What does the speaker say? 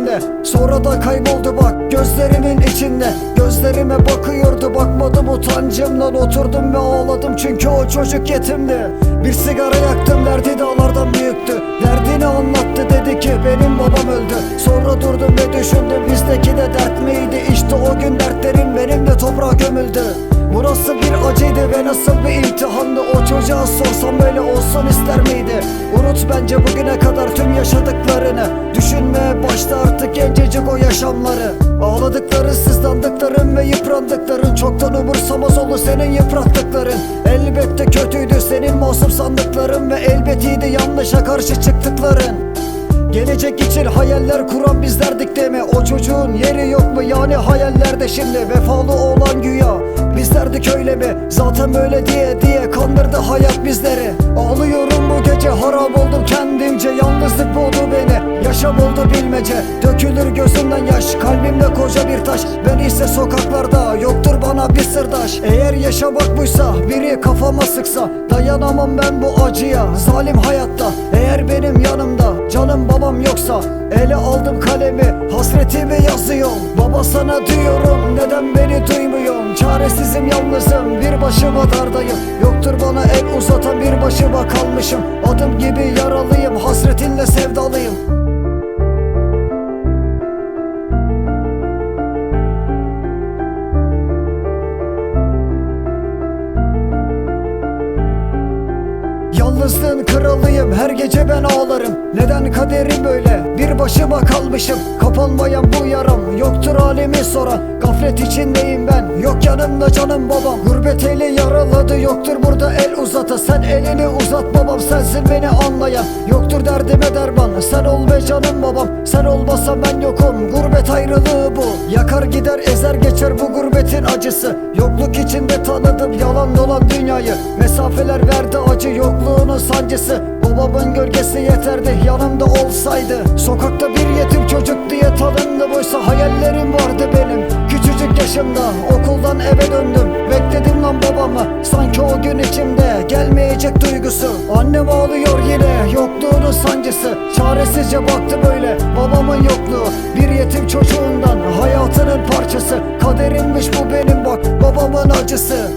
içinde Sonra da kayboldu bak gözlerimin içinde. Gözlerime bakıyordu bakmadım utancımdan. Oturdum ve ağladım çünkü o çocuk yetimdi. Bir sigara yaktım derdi dağlardan büyüktü. Derdini anlattı dedi ki benim babam öldü. Sonra durdum ve düşündüm bizdeki de dert miydi? İşte o gün dertlerim benim de toprağa gömüldü. Bu nasıl bir acıydı ve nasıl bir imtihandı? O çocuğa sorsam böyle olsun ister miydi bence bugüne kadar tüm yaşadıklarını. Düşünmeye başta artık gencecik o yaşamları. Ağladıkları sızlandıkların ve yıprandıkların. Çoktan umursamaz oldu senin yıprattıkların. Elbette kötüydü senin masum sandıkların Ve elbet iyiydi yanlışa karşı çıktıkların Gelecek için hayaller kuran bizlerdik mi? O çocuğun yeri yok mu? Yani hayallerde şimdi Vefalı olan güya. Bizlerdik öyle mi? Zaten böyle diye diye kandırdı hayat bizleri. Ağlıyorum bu gece harap oldum kendimce. Yalnızlık buldu beni yaşam oldu bilmece. Dökülür gözümden yaş kalbimde koca bir taş. Ben ise sokaklarda yoktur bana bir sırdaş. Eğer yaşamak buysa biri kafama sıksa Dayanamam ben bu acıya. Zalim hayatta Eğer benim yanımda canım babam yoksa Ele aldım kalemi hasretimi yazıyorum. Baba sana diyorum neden beni duymuyorsun? Çaresizim yalnızım bir başıma dardayım. Yoktur bana el uzatan bir başıma kalmışım. Adım gibi yaralıyım hasretinle sevdalıyım Yalnızlığın kralıyım her gece ben ağlarım. Neden kaderim böyle? Bir başıma kalmışım. Kapanmayan bu yaram yoktur halimi soran. Gaflet içindeyim ben yok yanımda canım babam. Gurbet eli yaraladı yoktur burada el uzata. Sen elini uzat babam sensin beni anlayan. Yoktur derdime derman sen ol be canım babam. Sen olmasan ben yokum gurbet ayrılığı bu. Yakar gider ezer geçer bu gurbetin acısı. Yokluk içinde tanıdım yalan dolan dünyayı. Mesafeler verdi acı yokluğunun sancısı. Babamın gölgesi yeterdi yanımda olsaydı. Sokakta bir yetim çocuk diye tanındı Oysa hayallerim vardı benim. Küçücük yaşımda okuldan eve döndüm Bekledim lan babamı. Sanki o gün içimde Gelmeyecek duygusu. Annem ağlıyor yine yokluğunun sancısı. Çaresizce baktı böyle babamın yokluğu. Bir yetim çocuğundan hayatının parçası. Kaderimmiş bu benim bak babamın acısı